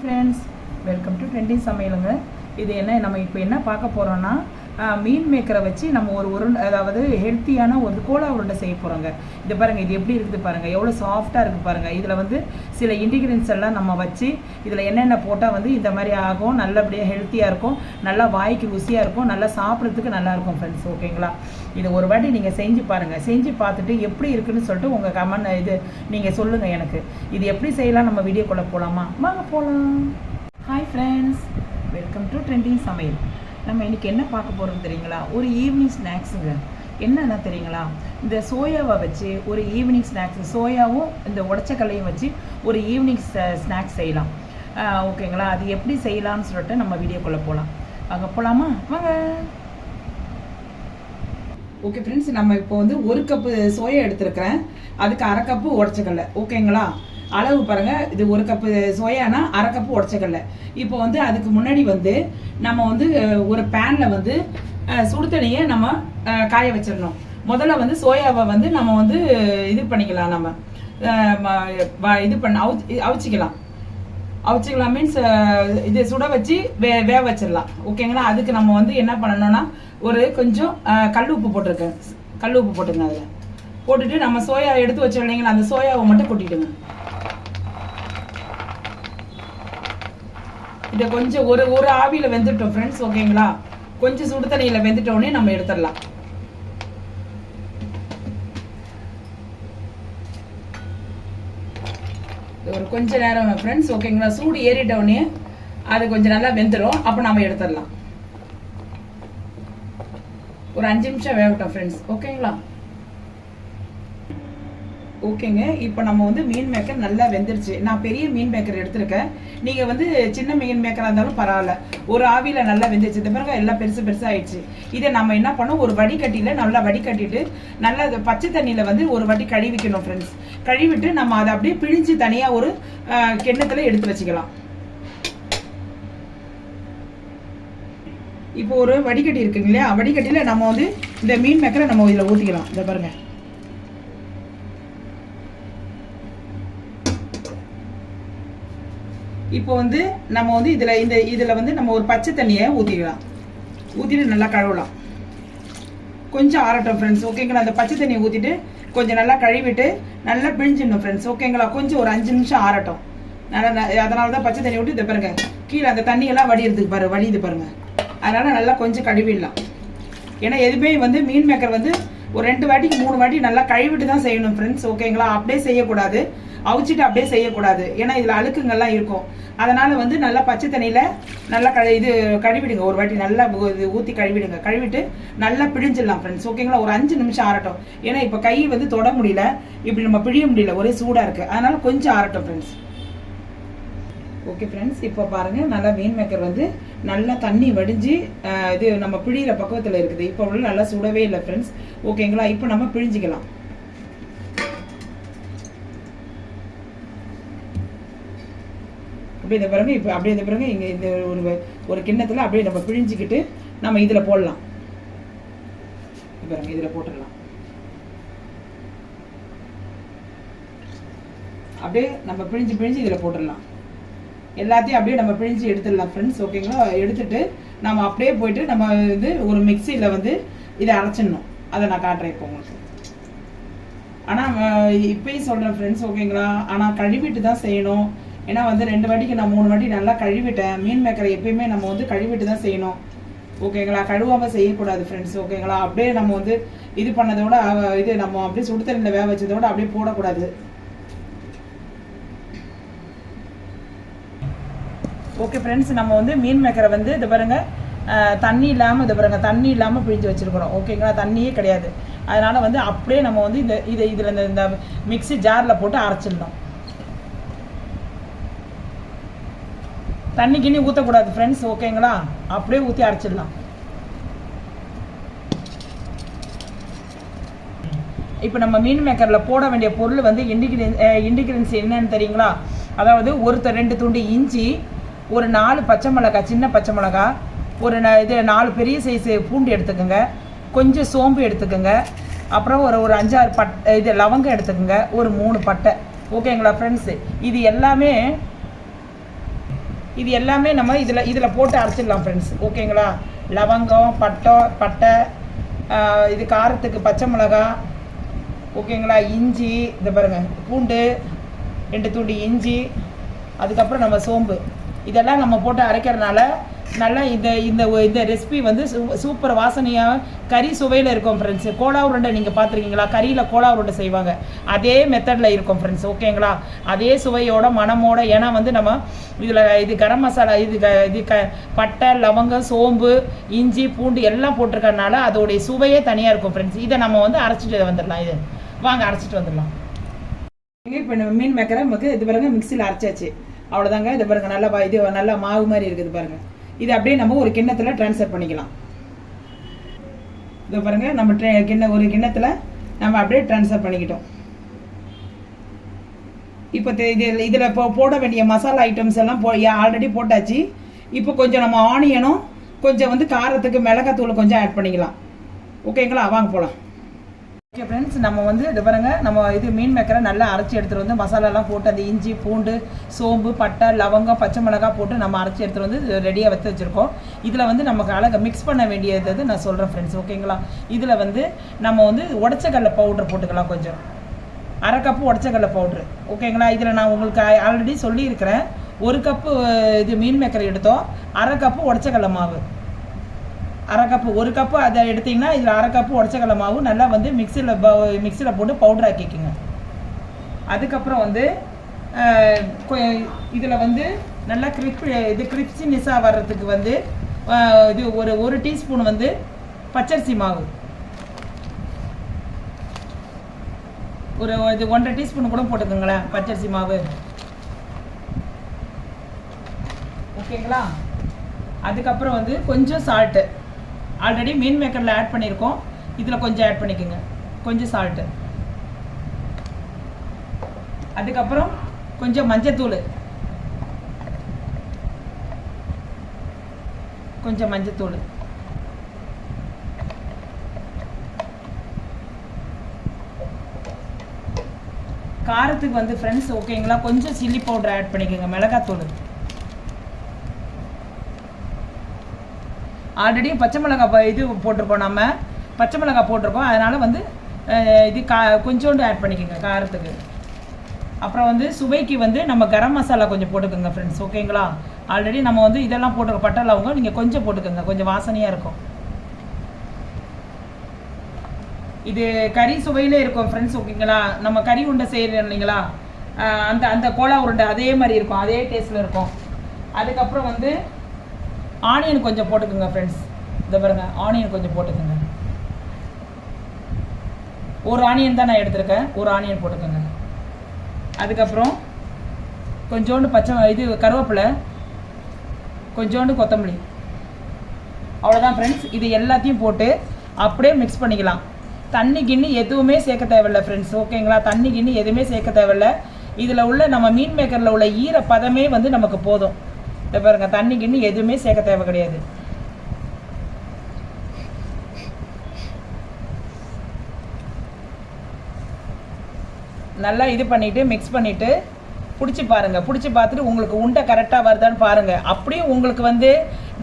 Friends welcome to trending சமையலுங்க. இது என்ன நம்ம இப்போ என்ன பார்க்க போகிறோன்னா மீன் மேக்கரை வச்சு நம்ம ஒரு ஒரு அதாவது ஹெல்த்தியான ஒரு கோலா உருண்டை செய்ய போகிறோங்க இது பாருங்கள் இது எப்படி இருக்குது பாருங்கள் எவ்வளோ சாஃப்டாக இருக்குது பாருங்கள் இதில் வந்து சில இன்டிகிரியன்ஸ் எல்லாம் நம்ம வச்சு இதில் என்னென்ன போட்டால் வந்து இந்த மாதிரி ஆகும் நல்லபடியாக ஹெல்த்தியாக இருக்கும் நல்லா வாய்க்கு ருசியாக இருக்கும் நல்லா சாப்பிட்றதுக்கு நல்லாயிருக்கும் ஃப்ரெண்ட்ஸ் ஓகேங்களா இது ஒரு வாட்டி நீங்கள் செஞ்சு பாருங்கள் செஞ்சு பார்த்துட்டு எப்படி இருக்குன்னு சொல்லிட்டு உங்கள் கமெண்ட் இது நீங்கள் சொல்லுங்கள் எனக்கு. இது எப்படி செய்யலாம் நம்ம வீடியோக்குள்ளே போகலாமா வாங்க போகலாம் hi friends welcome to trending சமையல். நம்ம இன்றைக்கி என்ன பார்க்க போகிறோம் தெரியுங்களா? ஒரு ஈவினிங் ஸ்நாக்ஸுங்க என்னென்ன தெரியுங்களா? இந்த சோயாவை வச்சு ஒரு ஈவினிங் ஸ்நாக்ஸ் சோயாவும் இந்த உடச்சக்கல்லையும் வச்சு ஒரு ஈவினிங் ஸ்நாக்ஸ் செய்யலாம். ஓகேங்களா? அது எப்படி செய்யலாம்னு சொல்லிட்டு நம்ம வீடியோக்குள்ளே போகலாம் அங்கே போகலாமா வாங்க. ஓகே ஃப்ரெண்ட்ஸ் நம்ம இப்போ வந்து ஒரு கப்பு சோயா எடுத்திருக்கிறேன். அதுக்கு அரை கப்பு உடச்சக்கல்ல. ஓகேங்களா? அளவு பாருங்கள் இது ஒரு கப்பு சோயானா அரை கப்பு உடச்சக்கல்ல. இப்போ வந்து அதுக்கு முன்னாடி வந்து நம்ம வந்து ஒரு பேனில் வந்து சுடு தண்ணியை நம்ம காய வச்சிடணும். முதல்ல வந்து சோயாவை வந்து நம்ம வந்து இது பண்ணிக்கலாம் நம்ம. இது பண்ண அவுச் அவிச்சிக்கலாம். அவிச்சிக்கலாம் மீன்ஸ் இது சுட வச்சு வே வேக வச்சிடலாம். ஓகேங்களா? அதுக்கு நம்ம வந்து என்ன பண்ணணும்னா ஒரு கொஞ்சம் கல் உப்பு போட்டிருக்கேன். கல் உப்பு போட்டுருங்க அதில். போட்டுட்டு நம்ம சோயா எடுத்து வச்சோம் இல்லைங்களா அந்த சோயாவை மட்டும் கொட்டிடுங்க. இதை கொஞ்சம் ஒரு ஒரு ஆவியில் வெந்துட்டோம் ஃப்ரெண்ட்ஸ் ஓகேங்களா கொஞ்சம் சுடு தண்ணியில் வெந்துட்டோடனே நம்ம எடுத்துடலாம். ஒரு கொஞ்ச நேரம் ஃப்ரெண்ட்ஸ் ஓகேங்களா சூடு ஏறிட்டவுடனே அது கொஞ்சம் நல்லா வெந்துடும் அப்போ நம்ம எடுத்துடலாம். ஒரு அஞ்சு நிமிஷம் வேகட்டும் ஃப்ரெண்ட்ஸ் ஓகேங்களா ஓகேங்க. இப்போ நம்ம வந்து மீன் மேக்கர் நல்லா வெந்துருச்சு. நான் பெரிய மீன் மேக்கர் எடுத்திருக்கேன். நீங்கள் வந்து சின்ன மீன் மேக்கராக இருந்தாலும் பரவாயில்ல. ஒரு ஆவியில் நல்லா வெந்துருச்சு. இந்த பிறகு எல்லாம் பெருசு பெருசாக ஆயிடுச்சு இதை நம்ம என்ன பண்ணோம் ஒரு வடிகட்டியில் நல்லா வடிகட்டிட்டு நல்லா பச்சை தண்ணியில் வந்து ஒரு வாட்டி கழுவிக்கணும் ஃப்ரெண்ட்ஸ் கழுவிட்டு நம்ம அதை அப்படியே பிழிஞ்சு தனியாக ஒரு கிண்ணத்தில் எடுத்து வச்சுக்கலாம். இப்போ ஒரு வடிகட்டி இருக்குங்க இல்லையா? வடிகட்டியில் நம்ம வந்து இந்த மீன் மேக்கரை நம்ம இதில் ஊற்றிக்கலாம் இதை பாருங்கள் இப்போ வந்து நம்ம வந்து இதில் இந்த இதில் வந்து நம்ம ஒரு பச்சை தண்ணியை ஊற்றிக்கலாம் ஊற்றிட்டு நல்லா கழுவலாம். கொஞ்சம் ஆறட்டும் ஃப்ரெண்ட்ஸ் ஓகேங்களா அந்த பச்சை தண்ணியை ஊற்றிட்டு கொஞ்சம் நல்லா கழுவிட்டு நல்லா பிழிஞ்சிடணும் ஃப்ரெண்ட்ஸ் ஓகேங்களா கொஞ்சம் ஒரு அஞ்சு நிமிஷம் ஆறட்டும். நல்லா அதனால தான் பச்சை தண்ணி விட்டு இதை பாருங்க. கீழே அந்த தண்ணியெல்லாம் வடிகிறதுக்கு பாரு வழியுது பாருங்கள் அதனால் நல்லா கொஞ்சம் கழுவிடலாம். ஏன்னா எதுவுமே வந்து மீன் மேக்கர் வந்து ஒரு ரெண்டு வாட்டிக்கு மூணு வாட்டி நல்லா கழுவிட்டு தான் செய்யணும் ஃப்ரெண்ட்ஸ் ஓகேங்களா அப்படியே செய்யக்கூடாது. அவிச்சிட்டு அப்படியே செய்யக்கூடாது. ஏன்னா இதில் அழுக்குங்கள்லாம் இருக்கும். அதனால் வந்து நல்லா பச்சை தண்ணியில் நல்லா கழு இது கழுவிடுங்க. ஒரு வாட்டி நல்லா இது ஊற்றி கழுவிடுங்க. கழுவிட்டு நல்லா பிழிஞ்சிடலாம் ஃப்ரெண்ட்ஸ் ஓகேங்களா ஒரு அஞ்சு நிமிஷம் ஆறட்டும். ஏன்னா இப்போ கை வந்து தொட முடியல. இப்படி நம்ம பிழிய முடியல. ஒரே சூடாக இருக்குது அதனால் கொஞ்சம் ஆறட்டும் ஃப்ரெண்ட்ஸ் ஓகே ஃப்ரெண்ட்ஸ் இப்போ பாருங்கள் நல்லா மீன் மேக்கர் வந்து நல்லா தண்ணி வடிஞ்சு இது நம்ம பிழியிற பக்குவத்தில் இருக்குது. இப்போ உள்ள நல்லா சுடவே இல்லை ஃப்ரெண்ட்ஸ் ஓகேங்களா இப்போ நம்ம பிழிஞ்சிக்கலாம். அப்படியே இந்த பிறகு இப்போ அப்படியே இந்த பிறகு இங்கே இந்த ஒரு ஒரு கிண்ணத்தில் அப்படியே நம்ம பிழிஞ்சிக்கிட்டு நம்ம இதில் போடலாம். பாருங்க இதில் போட்டுடலாம். அப்படியே நம்ம பிழிஞ்சு பிழிஞ்சு இதில் போட்டுடலாம். எல்லாத்தையும் அப்படியே நம்ம பிழிஞ்சு எடுத்துடலாம் ஃப்ரெண்ட்ஸ் ஓகேங்களா எடுத்துட்டு நம்ம அப்படியே போயிட்டு நம்ம வந்து ஒரு மிக்சியில் வந்து இதை அரைச்சிடணும். அதை நான் காட்டுறேன் இப்போ உங்களுக்கு. ஆனால் இப்பயும் சொல்கிறேன் ஃப்ரெண்ட்ஸ் ஓகேங்களா ஆனால் கழுவிட்டு தான் செய்யணும். ஏன்னா வந்து ரெண்டு வாட்டிக்கு நான் மூணு வாட்டி நல்லா கழுவிட்டேன். மீன் மேக்கரை எப்பயுமே நம்ம வந்து கழுவிட்டு தான் செய்யணும். ஓகேங்களா? கழுவாமல் செய்யக்கூடாது ஃப்ரெண்ட்ஸ் ஓகேங்களா? அப்படியே நம்ம வந்து இது பண்ணதோட இது நம்ம அப்படியே சுடு தண்ணியில் வேக வச்சதோட அப்படியே போடக்கூடாது. ஓகே ஃப்ரெண்ட்ஸ் நம்ம வந்து மீன் மேக்கரை வந்து இது பாருங்க தண்ணி இல்லாமல் இது பாருங்க தண்ணி இல்லாமல் பிழிஞ்சு வச்சிருக்கிறோம். ஓகேங்களா? தண்ணியே கிடையாது. அதனால வந்து அப்படியே நம்ம வந்து இந்த இதை இதில் இந்த இந்த மிக்ஸி ஜாரில் போட்டு அரைச்சிடணும். தண்ணி கிண்ணி ஊற்றக்கூடாது ஃப்ரெண்ட்ஸ் ஓகேங்களா? அப்படியே ஊற்றி அரைச்சிடலாம். இப்போ நம்ம மீன் மேக்கரில் போட வேண்டிய பொருள் வந்து இண்டிகிரியன் இன்டிகிரியன்ஸ் என்னன்னு தெரியுங்களா? அதாவது ஒருத்தர் ரெண்டு துண்டு இஞ்சி ஒரு நாலு பச்சை மிளகாய் சின்ன பச்சை மிளகாய் ஒரு ந- இது நாலு பெரிய சைஸு பூண்டு எடுத்துக்கோங்க. கொஞ்சம் சோம்பு எடுத்துக்கோங்க. அப்புறம் ஒரு ஒரு அஞ்சாறு பட் இது லவங்கம் எடுத்துக்கோங்க. ஒரு மூணு பட்டை. ஓகேங்களா ஃப்ரெண்ட்ஸு இது எல்லாமே இது எல்லாமே நம்ம இதில் இதில் போட்டு அரைச்சிடலாம் ஃப்ரெண்ட்ஸ் ஓகேங்களா? லவங்கம் பட்டம் பட்டை இது காரத்துக்கு பச்சை மிளகா ஓகேங்களா? இஞ்சி இந்த பாருங்கள் பூண்டு ரெண்டு துண்டு இஞ்சி அதுக்கப்புறம் நம்ம சோம்பு. இதெல்லாம் நம்ம போட்டு அரைக்கிறதுனால நல்லா இந்த இந்த இந்த ரெசிபி வந்து சூ- சூப்பர் வாசனையாக கறி சுவையில் இருக்கும் ஃப்ரெண்ட்ஸ் கோலா உருண்டை நீங்கள் பார்த்துருக்கீங்களா? கறியில் கோலா உருண்டை செய்வாங்க. அதே மெத்தடில் இருக்கும் ஃப்ரெண்ட்ஸ் ஓகேங்களா அதே சுவையோட மணமோட ஏன்னா வந்து நம்ம இதில் இது கரம் மசாலா இது க- இது க பட்டை லவங்கம் சோம்பு இஞ்சி பூண்டு எல்லாம் போட்டிருக்கறனால அதோடைய சுவையே தனியாக இருக்கும் ஃப்ரெண்ட்ஸ் இதை நம்ம வந்து அரைச்சிட்டு வந்துடலாம் இது. வாங்க அரைச்சிட்டு வந்துடலாம். இப்போ மீன் மேக்கரை நமக்கு இது பாருங்க மிக்சியில் அரைச்சாச்சு. அவ்வளோதாங்க இது பாருங்க நல்லா இது நல்லா மாவு மாதிரி இருக்குது பாருங்கள் இது அப்படியே நம்ம ஒரு கிண்ணத்தில் ட்ரான்ஸ்ஃபர் பண்ணிக்கலாம். இதை பாருங்க நம்ம ட்ரெ கிண்ண ஒரு கிண்ணத்தில் நம்ம அப்படியே ட்ரான்ஸ்ஃபர் பண்ணிக்கிட்டோம். இப்போ தெ- இது இதில் இப்போ போட வேண்டிய மசாலா ஐட்டம்ஸ் எல்லாம் போ ஆல்ரெடி போட்டாச்சு. இப்போ கொஞ்சம் நம்ம ஆனியனும் கொஞ்சம் வந்து காரத்துக்கு மிளகாத்தூள் கொஞ்சம் ஆட் பண்ணிக்கலாம். ஓகேங்களா வாங்க போகலாம் ஓகே ஃப்ரெண்ட்ஸ் நம்ம வந்து இது பாருங்க நம்ம இது மீன் மேக்கரை நல்லா அரைச்சி எடுத்துகிட்டு வந்து மசாலாலாம் போட்டு அந்த இஞ்சி பூண்டு சோம்பு பட்டை லவங்கம் பச்சை மிளகாய் போட்டு நம்ம அரைச்சி எடுத்துகிட்டு வந்து ரெடியாக வச்சு வச்சுருக்கோம். இதில் வந்து நமக்கு அழகாக மிக்ஸ் பண்ண வேண்டியது நான் சொல்கிறேன் ஃப்ரெண்ட்ஸ் ஓகேங்களா இதில் வந்து நம்ம வந்து உடச்சக்கடலை பவுடர் போட்டுக்கலாம் கொஞ்சம். அரை கப்பு உடச்சக்கடலை பவுட்ரு ஓகேங்களா இதில் நான் உங்களுக்கு ஆல்ரெடி சொல்லியிருக்கிறேன். ஒரு கப்பு இது மீன் மேக்கர் எடுத்தோம். அரை கப்பு உடச்சக்கடலை மாவு. அரை கப்பு ஒரு கப்பு அதை எடுத்தீங்கன்னா இதில் அரை கப்பு உடச்சக்கடலை மாவு நல்லா வந்து மிக்சியில் மிக்சியில் போட்டு பவுடர் ஆக்கிக்கோங்க. அதுக்கப்புறம் வந்து இதில் வந்து நல்லா கிரிப் இது கிரிப்சினிஸாக வர்றதுக்கு வந்து இது ஒரு ஒரு டீஸ்பூன் வந்து பச்சரிசி மாவு. ஒரு இது ஒன்றரை டீஸ்பூன் கூட போட்டுக்கோங்களேன் பச்சரிசி மாவு. ஓகேங்களா அதுக்கப்புறம் வந்து கொஞ்சம் சால்ட்டு ஆல்ரெடி மீன் மேக்கரில் ஆட் பண்ணியிருக்கோம் இதில் கொஞ்சம் ஆட் பண்ணிக்கோங்க. கொஞ்சம் சால்ட்டு அதுக்கப்புறம் கொஞ்சம் மஞ்சத்தூள். கொஞ்சம் மஞ்சத்தூள். காரத்துக்கு வந்து ஃப்ரெண்ட்ஸ் ஓகேங்களா கொஞ்சம் சில்லி பவுடர் ஆட் பண்ணிக்கோங்க. மிளகாத்தூள். ஆல்ரெடி பச்சை மிளகாய் இது போட்டிருக்கோம் நம்ம. பச்சை மிளகாய் போட்டிருக்கோம். அதனால் வந்து இது கா கொஞ்சோண்டு ஆட் பண்ணிக்கோங்க காரத்துக்கு. அப்புறம் வந்து சுவைக்கு வந்து நம்ம கரம் மசாலா கொஞ்சம் போட்டுக்கோங்க ஃப்ரெண்ட்ஸ் ஓகேங்களா ஆல்ரெடி நம்ம வந்து இதெல்லாம் போட்டுக்க பட்டை நீங்கள் கொஞ்சம் போட்டுக்கோங்க. கொஞ்சம் வாசனையாக இருக்கும். இது கறி சுவையிலே இருக்கும் ஃப்ரெண்ட்ஸ் ஓகேங்களா நம்ம கறி உருண்டை செய்கிறோம் இல்லைங்களா? அந்த அந்த கோலா உருண்டை அதே மாதிரி இருக்கும். அதே டேஸ்ட்டில் இருக்கும். அதுக்கப்புறம் வந்து ஆனியன் கொஞ்சம் போட்டுக்கோங்க ஃப்ரெண்ட்ஸ் இந்த பாருங்க ஆனியன் கொஞ்சம் போட்டுக்கோங்க. ஒரு ஆனியன் தான் நான் எடுத்திருக்கேன். ஒரு ஆனியன் போட்டுக்கோங்க. அதுக்கப்புறம் கொஞ்சோண்டு பச்சை இது கருவேப்பிலை கொஞ்சோண்டு கொத்தமல்லி. அவ்வளோதான் ஃப்ரெண்ட்ஸ் இது எல்லாத்தையும் போட்டு அப்படியே மிக்ஸ் பண்ணிக்கலாம். தண்ணி கிண்ணி எதுவுமே சேர்க்க தேவையில்ல ஃப்ரெண்ட்ஸ் ஓகேங்களா தண்ணி கிண்ணி எதுவுமே சேர்க்க தேவையில்ல. இதில் உள்ள நம்ம மீன் மேக்கரில் உள்ள ஈர பதமே வந்து நமக்கு போதும். இதை பாருங்க தண்ணி கிண்ணி எதுவுமே சேர்க்க தேவை கிடையாது. நல்லா இது பண்ணிட்டு மிக்ஸ் பண்ணிட்டு பிடிச்சி பாருங்கள் பிடிச்சி பார்த்துட்டு உங்களுக்கு உண்டை கரெக்டாக வருதான்னு பாருங்கள் அப்படியும் உங்களுக்கு வந்து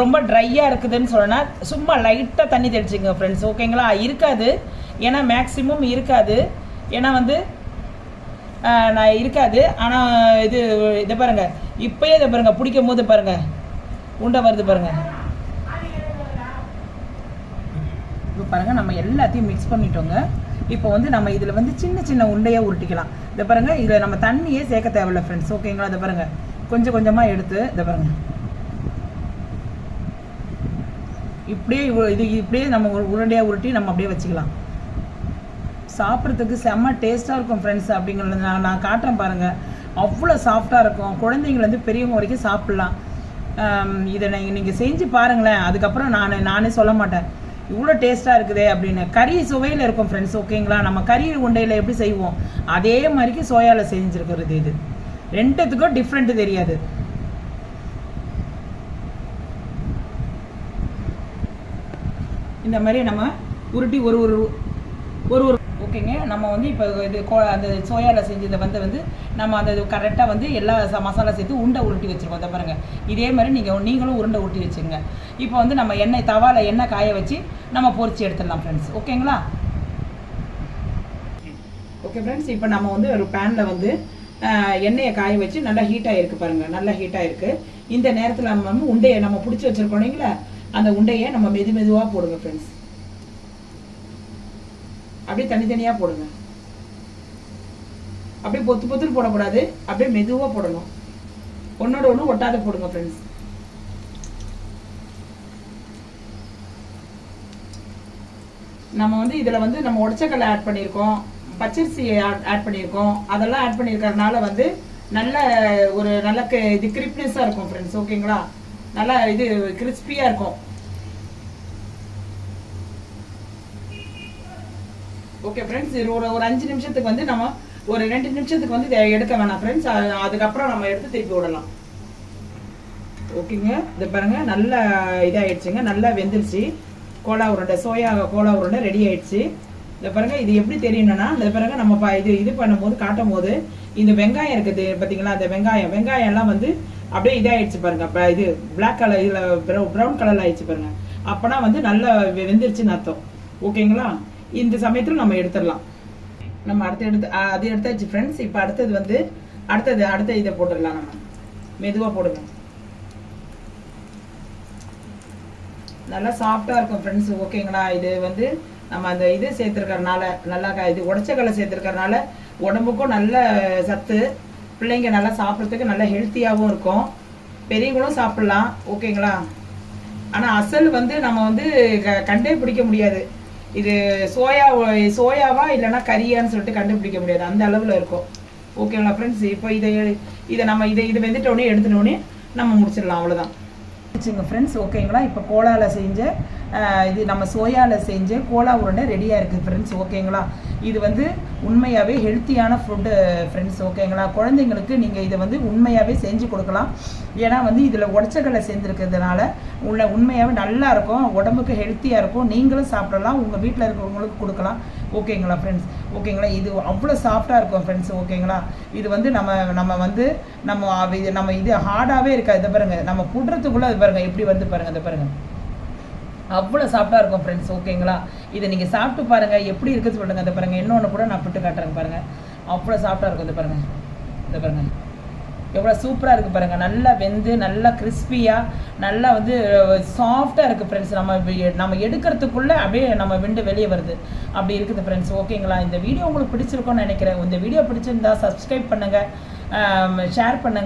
ரொம்ப ட்ரையாக இருக்குதுன்னு சொன்னா சும்மா லைட்டாக தண்ணி தெளிச்சுங்க ஃப்ரெண்ட்ஸ் ஓகேங்களா இருக்காது. ஏன்னா மேக்ஸிமம் இருக்காது. ஏன்னா வந்து நான் இருக்காது. ஆனால் இது இதை பாருங்க. இப்போயே இதை பாருங்க. பிடிக்கும் போது பாருங்கள் உண்டை வருது பாருங்க. இப்போ பாருங்க நம்ம எல்லாத்தையும் மிக்ஸ் பண்ணிட்டோங்க. இப்போ வந்து நம்ம இதில் வந்து சின்ன சின்ன உருண்டையாக உருட்டிக்கலாம். இதை பாருங்க இதில் நம்ம தண்ணியே சேர்க்க தேவையில்ல ஃப்ரெண்ட்ஸ் ஓகேங்களா இதை பாருங்கள் கொஞ்சம் கொஞ்சமாக எடுத்து இதை பாருங்கள் இப்படியே இது இப்படியே நம்ம உருண்டையாக உருட்டி நம்ம அப்படியே வச்சுக்கலாம். சாப்பிட்றதுக்கு செம்ம டேஸ்ட்டாக இருக்கும் ஃப்ரெண்ட்ஸ் அப்படிங்கிறத நான் நான் காட்டுறேன் பாருங்கள் அவ்வளோ சாஃப்டாக இருக்கும். குழந்தைங்கலேருந்து பெரியவங்க வரைக்கும் சாப்பிட்லாம். இதை நீங்கள் நீங்கள் செஞ்சு பாருங்களேன். அதுக்கப்புறம் நான் நானே சொல்ல மாட்டேன். இவ்வளோ டேஸ்ட்டாக இருக்குதே அப்படின்னு. கறி சுவையில் இருக்கும் ஃப்ரெண்ட்ஸ் ஓகேங்களா? நம்ம கறி உண்டையில் எப்படி செய்வோம்? அதே மாதிரிக்கு சோயாவில் செஞ்சுருக்கிறது இது. ரெண்டுத்துக்கும் டிஃப்ரெண்ட்டு தெரியாது. இந்த மாதிரி நம்ம உருட்டி ஒரு ஒரு ஒரு ஒரு ஓகே ஓகேங்க. நம்ம வந்து இப்போ இது கோ அந்த சோயாவில் செஞ்சதை வந்து வந்து நம்ம அந்த கரெக்டாக வந்து எல்லா ச- மசாலா சேர்த்து உருண்டை உருட்டி வச்சுருக்கோம். அதை பாருங்கள் இதே மாதிரி நீங்கள் நீங்களும் உருண்டை உருட்டி வச்சுங்க இப்போ வந்து நம்ம எண்ணெய் தவாவில் எண்ணெய் காய வச்சு நம்ம பொறிச்சு எடுத்துடலாம் ஃப்ரெண்ட்ஸ் ஓகேங்களா? ஓகே ஃப்ரெண்ட்ஸ் இப்போ நம்ம வந்து ஒரு பேனில் வந்து எண்ணெயை காய வச்சு நல்லா ஹீட்டாக இருக்குது பாருங்கள் நல்லா ஹீட்டாக இருக்குது இந்த நேரத்தில் நம்ம வந்து உண்டையை நம்ம பிடிச்சி வச்சுருக்கோம் இல்லைங்களா? அந்த உண்டையை நம்ம மெது மெதுவாக போடுங்க ஃப்ரெண்ட்ஸ் அப்படியே தனித்தனியாக போடுங்க. அப்படியே பொத்து பொத்துன்னு போடக்கூடாது. அப்படியே மெதுவாக போடணும். ஒன்னோட ஒன்று ஒட்டாத போடுங்க ஃப்ரெண்ட்ஸ் நம்ம வந்து இதில் வந்து நம்ம உடச்சக்கல்லை ஆட் பண்ணியிருக்கோம். பச்சரிசி ஆட் பண்ணியிருக்கோம். அதெல்லாம் ஆட் பண்ணியிருக்கறதுனால வந்து நல்ல ஒரு நல்ல இது கிரிப்னஸாக இருக்கும் ஃப்ரெண்ட்ஸ் ஓகேங்களா நல்லா இது கிறிஸ்பியாக இருக்கும். ஓகே ஃப்ரெண்ட்ஸ் இது ஒரு ஒரு அஞ்சு நிமிஷத்துக்கு வந்து நம்ம ஒரு ரெண்டு நிமிஷத்துக்கு வந்து இதை எடுக்க வேணாம் ஃப்ரெண்ட்ஸ் அதுக்கப்புறம் நம்ம எடுத்து திருப்பி விடலாம். ஓகேங்க இது பாருங்க நல்லா இதாகிடுச்சுங்க நல்லா வெந்துருச்சு. கோலா உருண்டை சோயா கோலா உருண்டை ரெடி ஆயிடுச்சு. இந்த பாருங்க இது எப்படி தெரியணும்னா இந்த பாருங்க நம்ம ப- இது இது பண்ணும்போது காட்டும் போது இந்த வெங்காயம் இருக்குது பார்த்தீங்களா அந்த வெங்காயம் வெங்காயம் எல்லாம் வந்து அப்படியே இதாயிடுச்சு பாருங்க. இப்போ இது பிளாக் கலர் இதில் ப்ரௌன் கலர்ல ஆயிடுச்சு பாருங்க. அப்போனா வந்து நல்லா வெந்துருச்சுன்னு அர்த்தம். ஓகேங்களா இந்த சமயத்தில் நம்ம எடுத்துடலாம். நம்ம அடுத்து எடுத்து அது எடுத்தாச்சு ஃப்ரெண்ட்ஸ் இப்போ அடுத்தது வந்து அடுத்தது அடுத்த இதை போட்டுடலாம் நம்ம. மெதுவாக போடுங்க. நல்லா சாஃப்டாக இருக்கும் ஃப்ரெண்ட்ஸ் ஓகேங்களா இது வந்து நம்ம அந்த இது சேர்த்துருக்கறனால நல்லா க- இது கலை சேர்த்துருக்கறனால உடம்புக்கும் நல்ல சத்து. பிள்ளைங்க நல்லா சாப்பிட்றதுக்கு நல்ல ஹெல்த்தியாகவும் இருக்கும். பெரியவங்களும் சாப்பிட்லாம். ஓகேங்களா ஆனால் அசல் வந்து நம்ம வந்து க- கண்டே பிடிக்க முடியாது. இது சோயா சோயாவா இல்லைன்னா கறியான்னு சொல்லிட்டு கண்டுபிடிக்க முடியாது. அந்த அளவில் இருக்கும். ஓகேங்களா ஃப்ரெண்ட்ஸ் இப்போ இதை இதை நம்ம இதை இதை வெந்துட்டோடனே எடுத்துட்டோடனே நம்ம முடிச்சிடலாம். அவ்வளோதான் வச்சுங்க ஃப்ரெண்ட்ஸ் ஓகேங்களா இப்போ கோலாவில் செஞ்ச இது நம்ம சோயாவில் செஞ்ச கோலா உருண்டை ரெடியாக இருக்குது ஃப்ரெண்ட்ஸ் ஓகேங்களா இது வந்து உண்மையாகவே ஹெல்த்தியான ஃபுட்டு ஃப்ரெண்ட்ஸ் ஓகேங்களா குழந்தைங்களுக்கு நீங்கள் இதை வந்து உண்மையாகவே செஞ்சு கொடுக்கலாம். ஏன்னா வந்து இதில் உடச்சக்கடலை சேர்ந்துருக்கிறதுனால உள்ள உண்மையாகவே நல்லா இருக்கும் உடம்புக்கு ஹெல்த்தியாக இருக்கும். நீங்களும் சாப்பிடலாம் உங்கள் வீட்டில் இருக்கிறவங்களுக்கு கொடுக்கலாம். ஓகேங்களா ஃப்ரெண்ட்ஸ் ஓகேங்களா? இது அவ்வளோ சாஃப்டாக இருக்கும் ஃப்ரெண்ட்ஸ் ஓகேங்களா? இது வந்து நம்ம நம்ம வந்து நம்ம இது நம்ம இது ஹார்டாகவே இருக்காது. இதை பாருங்கள் நம்ம புடுறதுக்குள்ளே அது பாருங்கள் எப்படி வந்து பாருங்க இதை பாருங்கள் அவ்வளோ சாஃப்டாக இருக்கும் ஃப்ரெண்ட்ஸ் ஓகேங்களா? இதை நீங்கள் சாப்பிட்டு பாருங்கள் எப்படி இருக்குது சொல்லுங்கள் இதை பாருங்கள் இன்னொன்று கூட நான் பிட்டு காட்டுறேன் பாருங்கள் அவ்வளோ சாஃப்டாக இருக்கும். இதை பாருங்கள் இதை பாருங்கள் எவ்வளோ சூப்பராக இருக்குது பாருங்கள் நல்லா வெந்து நல்லா கிறிஸ்பியாக நல்லா வந்து சாஃப்டாக இருக்குது ஃப்ரெண்ட்ஸ் நம்ம நம்ம எடுக்கிறதுக்குள்ளே அப்படியே நம்ம விண்டு வெளியே வருது. அப்படி இருக்குது ஃப்ரெண்ட்ஸ் ஓகேங்களா இந்த வீடியோ உங்களுக்கு பிடிச்சிருக்கோன்னு நினைக்கிறேன். இந்த வீடியோ பிடிச்சிருந்தா சப்ஸ்கிரைப் பண்ணுங்கள் ஷேர் பண்ணுங்கள்